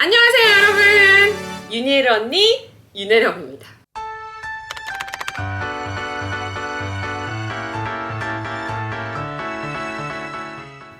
안녕하세요 여러분. 윤희엘 언니 윤혜령입니다.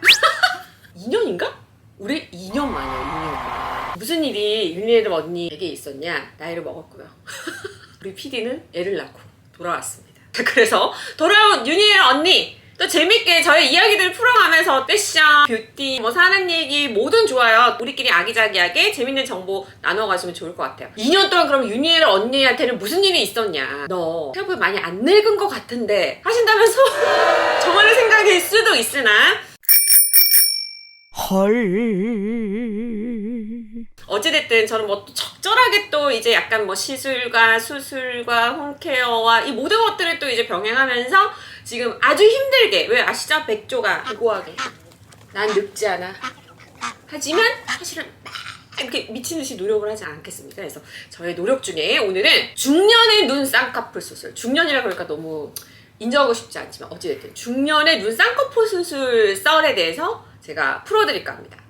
(2년인가) 우리 2년 만이에요 2년 만 무슨 일이 윤희엘 언니에게 있었냐? 나이를 먹었고요. 우리 PD는 애를 낳고 돌아왔습니다. 그래서 돌아온 윤희엘 언니 또 재밌게 저의 이야기들 풀어가면서 패션, 뷰티, 뭐 사는 얘기 뭐든 좋아요. 우리끼리 아기자기하게 재밌는 정보 나눠가시면 좋을 것 같아요. 2년 동안 그럼 윤희엘 언니한테는 무슨 일이 있었냐? 너 생각보다 많이 안 늙은 것 같은데 하신다면서 저만의 생각일 수도 있으나 어찌됐든 저는 뭐또 적절하게 또 이제 약간 뭐 시술과 수술과 홈케어와 이 모든 것들을 또 이제 병행하면서 지금 아주 힘들게 왜 아시죠? 백조가 고고하게 난 늙지 않아 하지만 사실은 막 이렇게 미친 듯이 노력을 하지 않겠습니까? 그래서 저의 노력 중에 오늘은 중년의 눈 쌍꺼풀 수술 중년이라 그러니까 너무 인정하고 싶지 않지만 어찌됐든 중년의 눈 쌍꺼풀 수술 썰에 대해서 제가 풀어드릴까 합니다 와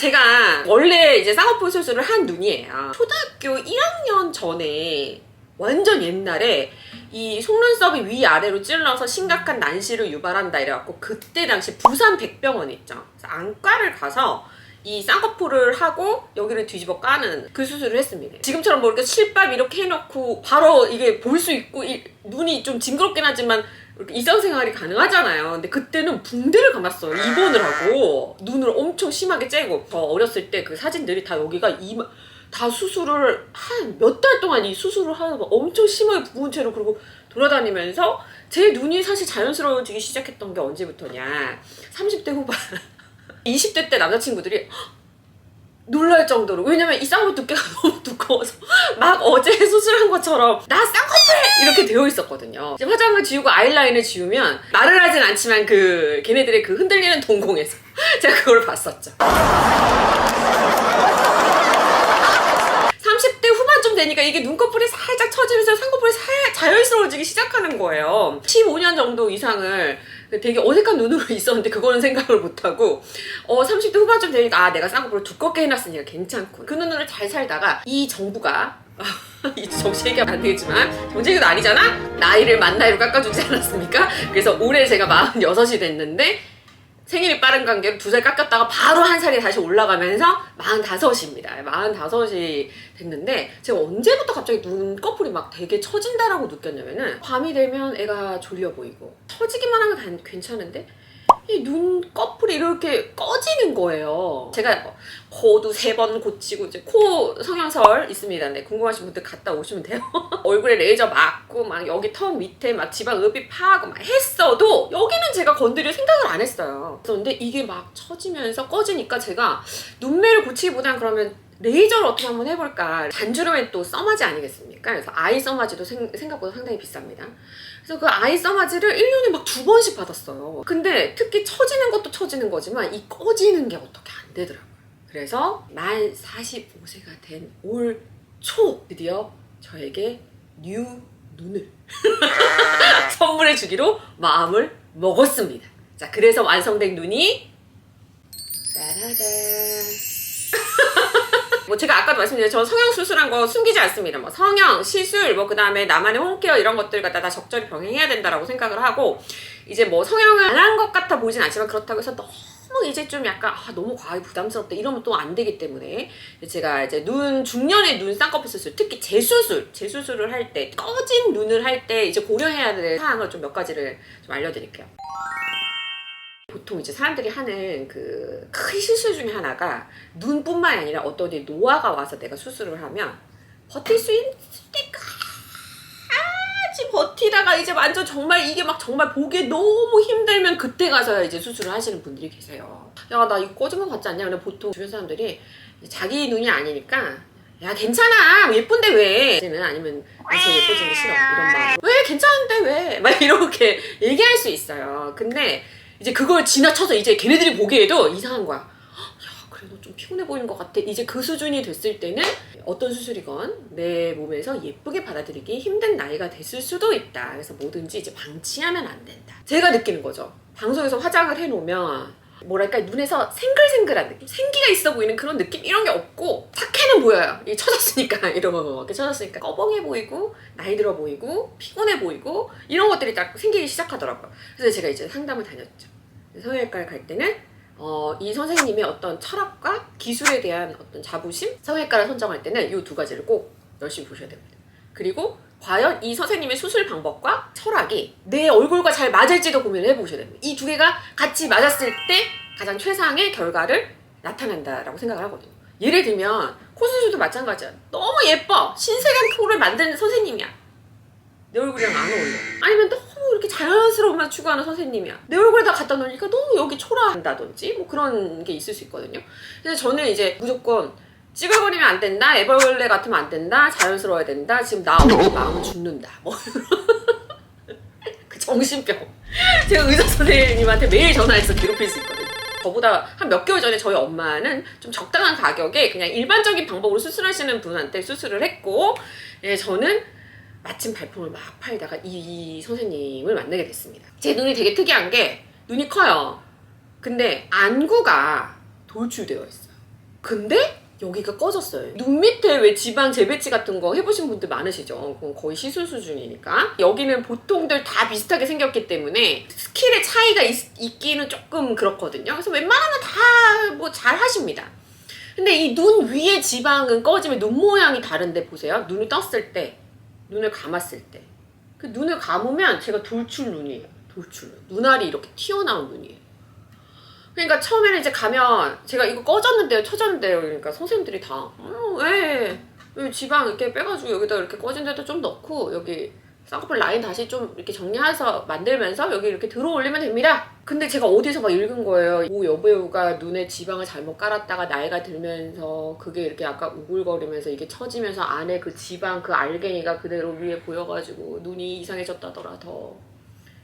제가 원래 이제 쌍꺼풀 수술을 한 눈이에요. 초등학교 1학년 전에 완전 옛날에 이 속눈썹이 위아래로 찔러서 심각한 난시를 유발한다 이래갖고 그때 당시 부산 백병원 있죠. 안과를 가서 이 쌍꺼풀을 하고 여기를 뒤집어 까는 그 수술을 했습니다. 지금처럼 뭐 이렇게 실밥 이렇게 해놓고 바로 이게 볼 수 있고 이 눈이 좀 징그럽긴 하지만 이렇게 일상생활이 가능하잖아요. 근데 그때는 붕대를 감았어요. 입원을 하고 눈을 엄청 심하게 째고 저 어렸을 때 그 사진들이 다 여기가 이마 다 수술을 한 몇 달 동안 이 수술을 하고 엄청 심하게 부은 채로 그리고 돌아다니면서 제 눈이 사실 자연스러워지기 시작했던 게 언제부터냐 30대 후반 20대 때 남자친구들이 놀랄 정도로. 왜냐면 이 쌍꺼풀 두께가 너무 두꺼워서 막 어제 수술한 것처럼 나 쌍꺼풀 이렇게 되어 있었거든요. 이제 화장을 지우고 아이라인을 지우면 말을 하진 않지만 그 걔네들의 그 흔들리는 동공에서 제가 그걸 봤었죠. 30대 후반쯤 되니까 이게 눈꺼풀이 살짝 처지면서 쌍꺼풀이 살 자연스러워지기 시작하는 거예요. 15년 정도 이상을 되게 어색한 눈으로 있었는데 그거는 생각을 못하고 어 30대 후반쯤 되니까 아 내가 쌍꺼풀을 두껍게 해놨으니까 괜찮고 그 눈으로 잘 살다가 이 정부가 이 정치 얘기하면 안 되겠지만 정치 얘기도 아니잖아? 나이를 만 나이로 깎아주지 않았습니까? 그래서 올해 제가 46이 됐는데 생일이 빠른 관계로 두 살 깎였다가 바로 한 살이 다시 올라가면서 45입니다. 45이 됐는데 제가 언제부터 갑자기 눈꺼풀이 막 되게 처진다라고 느꼈냐면은 밤이 되면 애가 졸려 보이고 처지기만 하면 단- 괜찮은데 이 눈 꺼풀이 이렇게 꺼지는 거예요. 제가 뭐 코도 세 번 고치고 이제 코 성형설 있습니다. 네, 궁금하신 분들 갔다 오시면 돼요. 얼굴에 레이저 맞고 막 여기 턱 밑에 막 지방흡입 파하고 막 했어도 여기는 제가 건드릴 생각을 안 했어요. 그런데 이게 막 처지면서 꺼지니까 제가 눈매를 고치기보단 그러면 레이저를 어떻게 한번 해볼까. 단주름엔 또 써마지 아니겠습니까? 그래서 아이 써마지도 생, 생각보다 상당히 비쌉니다. 그래서 그 아이 써마지를 1년에 막 두 번씩 받았어요. 근데 특히 처지는 것도 처지는 거지만 이 꺼지는 게 어떻게 안 되더라고요. 그래서 만 45세가 된 올 초 드디어 저에게 뉴 눈을 선물해 주기로 마음을 먹었습니다. 자, 그래서 완성된 눈이 따라단. 뭐 제가 아까도 말씀드린 저 성형 수술한 거 숨기지 않습니다. 뭐 성형, 시술, 뭐 그다음에 나만의 홈케어 이런 것들 갖다 다 적절히 병행해야 된다라고 생각을 하고 이제 뭐 성형을 안 한 것 같아 보이진 않지만 그렇다고 해서 너무 이제 좀 약간 아, 너무 과하게 부담스럽다 이러면 또 안 되기 때문에 제가 이제 눈 중년의 눈 쌍꺼풀 수술 특히 재수술 재수술을 할 때 꺼진 눈을 할 때 이제 고려해야 될 사항을 좀 몇 가지를 좀 알려드릴게요. 보통 이제 사람들이 하는 그 큰 실수 중에 하나가 눈뿐만 아니라 어떤 어디 노화가 와서 내가 수술을 하면 버틸 수 있을 때까지 버티다가 이제 완전 정말 이게 막 정말 보기에 너무 힘들면 그때 가서야 이제 수술을 하시는 분들이 계세요. 야 나 이거 꺼진 거 같지 않냐? 근데 보통 주변 사람들이 자기 눈이 아니니까 야 괜찮아 예쁜데 왜? 는 아니면 예뻐지는 게 싫어 이런 마음. 왜 괜찮은데 왜? 막 이렇게 얘기할 수 있어요. 근데 이제 그걸 지나쳐서 이제 걔네들이 보기에도 이상한 거야. 야, 그래도 좀 피곤해 보이는 것 같아. 이제 그 수준이 됐을 때는 어떤 수술이건 내 몸에서 예쁘게 받아들이기 힘든 나이가 됐을 수도 있다. 그래서 뭐든지 이제 방치하면 안 된다. 제가 느끼는 거죠. 방송에서 화장을 해놓으면 뭐랄까 눈에서 생글생글한 느낌 생기가 있어 보이는 그런 느낌? 이런 게 없고 착해는 보여요. 이게 쳐졌으니까 이렇게 쳐졌으니까. 꺼벙해 보이고 나이 들어 보이고 피곤해 보이고 이런 것들이 딱 생기기 시작하더라고요. 그래서 제가 이제 상담을 다녔죠. 성형외과를 갈 때는 어, 이 선생님의 어떤 철학과 기술에 대한 어떤 자부심? 성형외과를 선정할 때는 이 두 가지를 꼭 열심히 보셔야 됩니다. 그리고 과연 이 선생님의 수술 방법과 철학이 내 얼굴과 잘 맞을지도 고민을 해보셔야 됩니다. 이 두 개가 같이 맞았을 때 가장 최상의 결과를 나타낸다라고 생각을 하거든요. 예를 들면 코 수술도 마찬가지야. 너무 예뻐. 신세계 코를 만드는 선생님이야. 내 얼굴이랑 안 어울려. 아니면 너무 이렇게 자연스러움만 추구하는 선생님이야. 내 얼굴에다 갖다 놓으니까 너무 여기 초라한다든지 뭐 그런 게 있을 수 있거든요. 그래서 저는 이제 무조건 찌글거리면 안 된다, 애벌레 같으면 안 된다, 자연스러워야 된다, 지금 나 없는 마음은 죽는다. 뭐 그 정신병. 제가 의사 선생님한테 매일 전화해서 괴롭힐 수 있거든요. 저보다 한 몇 개월 전에 저희 엄마는 좀 적당한 가격에 그냥 일반적인 방법으로 수술하시는 분한테 수술을 했고, 예, 저는 마침 발품을 막 팔다가 이, 이 선생님을 만나게 됐습니다. 제 눈이 되게 특이한 게 눈이 커요. 근데 안구가 돌출되어 있어요. 근데 여기가 꺼졌어요. 눈 밑에 왜 지방 재배치 같은 거 해보신 분들 많으시죠? 그건 거의 시술 수준이니까. 여기는 보통들 다 비슷하게 생겼기 때문에 스킬의 차이가 있, 기는 조금 그렇거든요. 그래서 웬만하면 다 뭐 잘 하십니다. 근데 이 눈 위에 지방은 꺼지면 눈 모양이 다른데 보세요. 눈을 떴을 때, 눈을 감았을 때. 그 눈을 감으면 제가 돌출 눈이에요. 돌출 눈. 눈알이 이렇게 튀어나온 눈이에요. 그러니까 처음에는 이제 가면 제가 이거 꺼졌는데요, 쳐졌는데요. 그러니까 선생님들이 다 어, 왜? 왜 지방 이렇게 빼가지고 여기다 이렇게 꺼진 데도 좀 넣고 여기 쌍꺼풀 라인 다시 좀 이렇게 정리해서 만들면서 여기 이렇게 들어 올리면 됩니다. 근데 제가 어디서 막 읽은 거예요. 오 여배우가 눈에 지방을 잘못 깔았다가 나이가 들면서 그게 이렇게 약간 우글거리면서 이게 처지면서 안에 그 지방 그 알갱이가 그대로 위에 보여가지고 눈이 이상해졌다더라 더.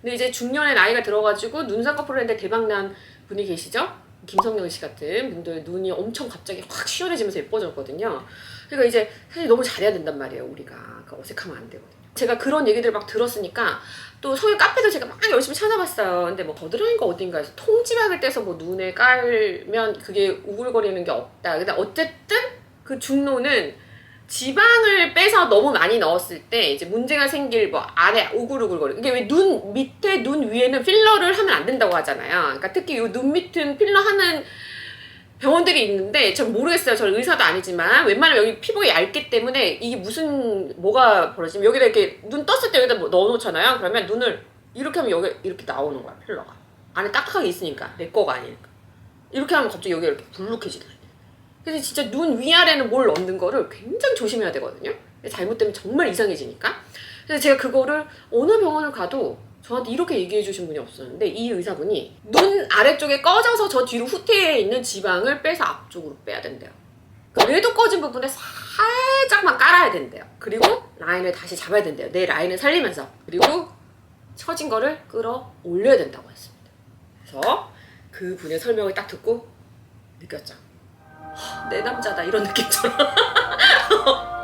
근데 이제 중년의 나이가 들어가지고 눈 쌍꺼풀을 했는데 대박난 분이 계시죠? 김성령 씨 같은 분들 눈이 엄청 갑자기 확 시원해지면서 예뻐졌거든요. 그러니까 이제 사실 너무 잘해야 된단 말이에요, 우리가. 그러니까 어색하면 안 되거든요. 제가 그런 얘기들 막 들었으니까 또 성형 카페도 제가 막 열심히 찾아봤어요. 근데 뭐 거드라인가 어딘가에서 통지막을 떼서 뭐 눈에 깔면 그게 우글거리는 게 없다. 근데 어쨌든 그 중노는 지방을 빼서 너무 많이 넣었을 때 이제 문제가 생길 뭐 아래 우글우글거리 이게 왜 눈 밑에 눈 위에는 필러를 하면 안 된다고 하잖아요. 그러니까 특히 이 눈 밑은 필러 하는 병원들이 있는데 전 모르겠어요. 저는 의사도 아니지만 웬만하면 여기 피부가 얇기 때문에 이게 무슨 뭐가 벌어지면 여기다 이렇게 눈 떴을 때 여기다 뭐 넣어놓잖아요. 그러면 눈을 이렇게 하면 여기 이렇게 나오는 거야 필러가 안에 딱딱하게 있으니까 내 거가 아니니까 이렇게 하면 갑자기 여기 이렇게 불룩해지더라고요. 그래서 진짜 눈 위아래는 뭘 넣는 거를 굉장히 조심해야 되거든요. 잘못되면 정말 이상해지니까. 그래서 제가 그거를 어느 병원을 가도 저한테 이렇게 얘기해 주신 분이 없었는데 이 의사분이 눈 아래쪽에 꺼져서 저 뒤로 후퇴에 있는 지방을 빼서 앞쪽으로 빼야 된대요. 그 뇌도 꺼진 부분에 살짝만 깔아야 된대요. 그리고 라인을 다시 잡아야 된대요. 내 라인을 살리면서. 그리고 처진 거를 끌어 올려야 된다고 했습니다. 그래서 그 분의 설명을 딱 듣고 느꼈죠. 하, 내 남자다 이런 느낌처럼.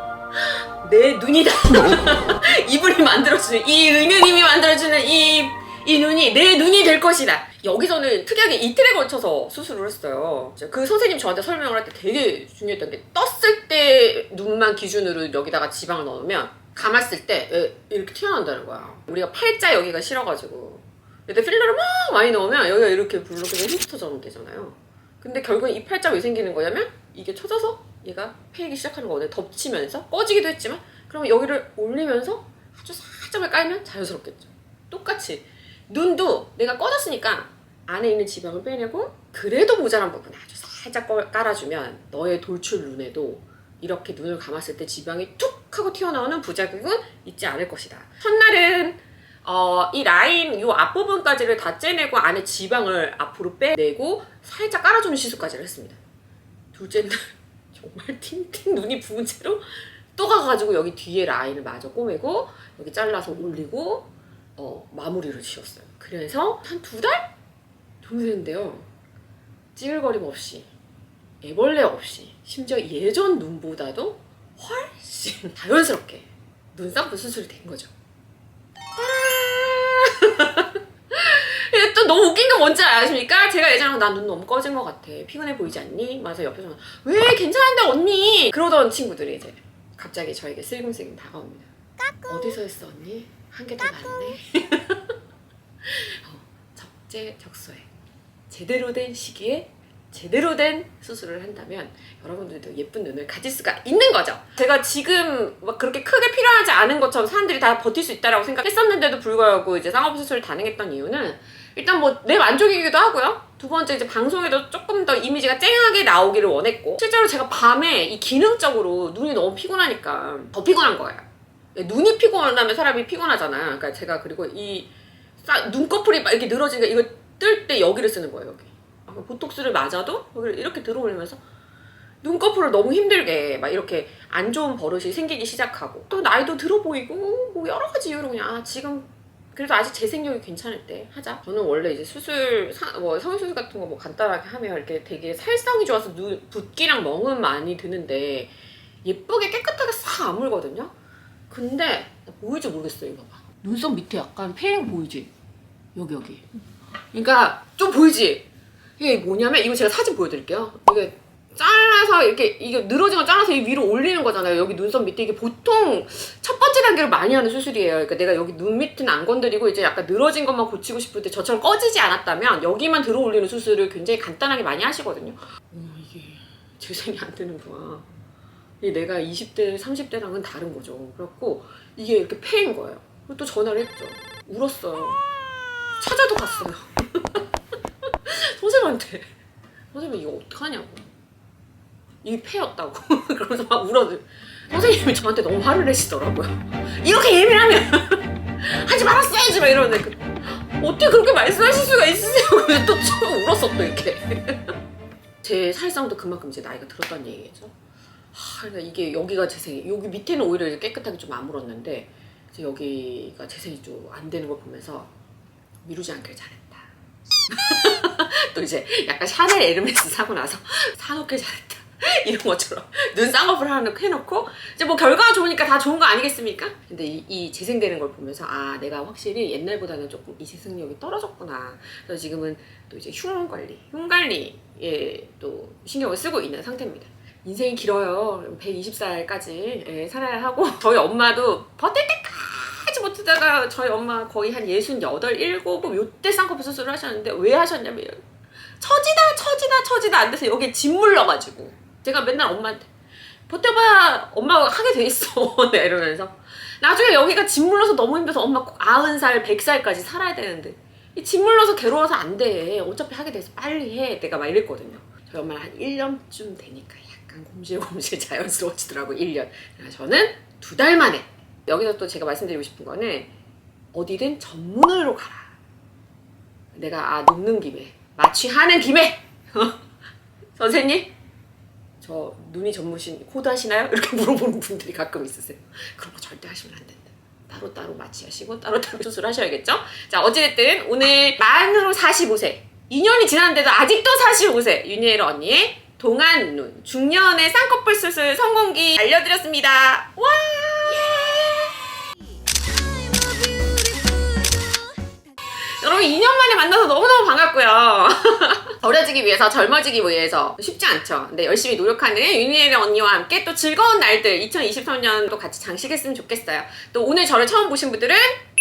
내 눈이다. 이분이 만들어주는 이 은유님이 만들어주는 이, 이 눈이 내 눈이 될 것이다. 여기서는 특이하게 이틀에 걸쳐서 수술을 했어요. 그 선생님 저한테 설명을 할 때 되게 중요했던 게 떴을 때 눈만 기준으로 여기다가 지방을 넣으면 감았을 때 에, 이렇게 튀어나온다는 거야. 우리가 팔자 여기가 싫어가지고. 근데 필러를 막 많이 넣으면 여기가 이렇게 불룩해서 흩어져 되잖아요. 근데 결국엔 이 팔자 왜 생기는 거냐면 이게 쳐져서 얘가 패이기 시작하는 거거든요. 덮치면서 꺼지기도 했지만 그러면 여기를 올리면서 아주 살짝을 깔면 자연스럽겠죠. 똑같이 눈도 내가 꺼졌으니까 안에 있는 지방을 빼내고 그래도 모자란 부분 아주 살짝 꺼- 깔아주면 너의 돌출 눈에도 이렇게 눈을 감았을 때 지방이 툭 하고 튀어나오는 부작용은 있지 않을 것이다. 첫날은 어, 이 라인 요 앞부분까지를 다 째내고 안에 지방을 앞으로 빼내고 살짝 깔아주는 시술까지를 했습니다. 둘째 날 정말 팅팅 눈이 부은 채로 또 가가지고 여기 뒤에 라인을 마저 꼬매고 여기 잘라서 올리고 어, 마무리를 지었어요. 그래서 한 두 달 정도 됐는데요. 찌글거림 없이 애벌레 없이 심지어 예전 눈보다도 훨씬 자연스럽게 눈쌍꺼 수술이 된 거죠. 너무 웃긴 건 뭔지 아십니까? 제가 예전에 난눈 너무 꺼진 것 같아. 피곤해 보이지 않니? 맞아 옆에서 왜 괜찮은데 언니? 그러던 친구들이 이제 갑자기 저에게 슬금슬금 다가옵니다. 어디서 했어 언니? 한 개 더 많네. 어, 적재적소에 제대로 된 시기에 제대로 된 수술을 한다면 여러분들도 예쁜 눈을 가질 수가 있는 거죠. 제가 지금 막 그렇게 크게 필요하지 않은 것처럼 사람들이 다 버틸 수 있다라고 생각했었는데도 불구하고 이제 쌍꺼풀 수술을 단행했던 이유는 일단 뭐 내 만족이기도 하고요. 두 번째 이제 방송에도 조금 더 이미지가 쨍하게 나오기를 원했고 실제로 제가 밤에 이 기능적으로 눈이 너무 피곤하니까 더 피곤한 거예요. 눈이 피곤하면 사람이 피곤하잖아요. 그러니까 제가 그리고 이 싸- 눈꺼풀이 막 이렇게 늘어지니까 이거 뜰 때 여기를 쓰는 거예요. 여기. 아, 보톡스를 맞아도 여기를 이렇게 들어올리면서 눈꺼풀을 너무 힘들게 막 이렇게 안 좋은 버릇이 생기기 시작하고 또 나이도 들어 보이고 뭐 여러 가지 이유로 그냥 아 지금 그래도 아직 재생력이 괜찮을 때 하자. 저는 원래 이제 수술 사- 뭐 성형수술 같은 거 뭐 간단하게 하면 이렇게 되게 살상이 좋아서 눈 붓기랑 멍은 많이 드는데 예쁘게 깨끗하게 싹안 물거든요. 근데 나 보일지 모르겠어 이거 봐. 눈썹 밑에 약간 거 보이지? 여기 여기. 그러니까 좀 보이지? 이게 뭐냐면 이거 제가 사진 보여드릴게요. 이게 잘라서 이렇게 이게 늘어진 거 잘라서 이 위로 올리는 거잖아요. 여기 눈썹 밑에 이게 보통 첫 번째 단계를 많이 하는 수술이에요. 그러니까 내가 여기 눈 밑은 안 건드리고 이제 약간 늘어진 것만 고치고 싶을 때 저처럼 꺼지지 않았다면 여기만 들어 올리는 수술을 굉장히 간단하게 많이 하시거든요. 어머 이게 재생이 안 되는구나. 이게 내가 20대, 30대랑은 다른 거죠. 그래갖고 이게 이렇게 패인 거예요. 그리고 또 전화를 했죠. 울었어요. 찾아도 갔어요. 선생님한테. 선생님 이거 어떡하냐고. 이게 폐였다고. 그러면서 막 울어도. 선생님이 저한테 너무 화를 내시더라고요. 이렇게 예민하면 하지 말았어야지 막 이러는데 그, 어떻게 그렇게 말씀하실 수가 있으세요? 또 처음 울었어 또 이렇게. 제 살상도 그만큼 이제 나이가 들었다는 얘기겠죠. 하, 그러니까 이게 여기가 재생이 여기 밑에는 오히려 깨끗하게 좀안 물었는데 이제 여기가 재생이 좀 안 되는 걸 보면서 미루지 않길 잘했다. 또 이제 약간 샤넬 에르메스 사고 나서 사놓길 잘했다. 이런 것처럼 눈 쌍꺼풀 하나 해놓고 이제 뭐 결과가 좋으니까 다 좋은 거 아니겠습니까? 근데 이, 이 재생되는 걸 보면서 아 내가 확실히 옛날보다는 조금 이 재생력이 떨어졌구나. 그래서 지금은 또 이제 흉 관리, 흉 관리에 또 신경을 쓰고 있는 상태입니다. 인생이 길어요. 120살까지 예, 살아야 하고 저희 엄마도 버틸 때까지 버티다가 저희 엄마 거의 한 68, 7, 요때 쌍꺼풀 수술을 하셨는데 왜 하셨냐면 처지다 처지다 처지다 안 돼서 여기에 짓 물러가지고 제가 맨날 엄마한테 버텨봐 엄마가 하게 돼 있어. 네, 이러면서. 나중에 여기가 짓 물러서 너무 힘들어서 엄마 꼭 90살 100살까지 살아야 되는데. 이 짓 물러서 괴로워서 안돼. 어차피 하게 돼서 빨리 해. 내가 막 이랬거든요. 저희 엄마는 한 1년쯤 되니까 약간 곰실곰실 자연스러워지더라고 1년. 그래서 저는 두 달 만에 여기서 또 제가 말씀드리고 싶은 거는 어디든 전문으로 가라. 내가 아 녹는 김에 마취하는 김에. 선생님 저 눈이 전무신 코드 하시나요? 이렇게 물어보는 분들이 가끔 있으세요. 그런 거 절대 하시면 안 된다. 따로 따로 마취하시고 따로 따로 수술하셔야겠죠? 자 어찌됐든 오늘 만으로 45세 2년이 지났는데도 아직도 45세 윤희엘 언니의 동안 눈 중년의 쌍꺼풀 수술 성공기 알려드렸습니다. 와! 여러분 2년 만에 만나서 너무너무 반갑고요. 어려지기 위해서 젊어지기 위해서 쉽지 않죠. 근데 열심히 노력하는 윤희엘 언니와 함께 또 즐거운 날들 2023년도 같이 장식했으면 좋겠어요. 또 오늘 저를 처음 보신 분들은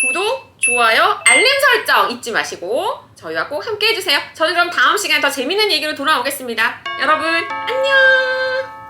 구독, 좋아요, 알림 설정 잊지 마시고 저희와 꼭 함께 해주세요. 저는 그럼 다음 시간에 더 재밌는 얘기로 돌아오겠습니다. 여러분 안녕.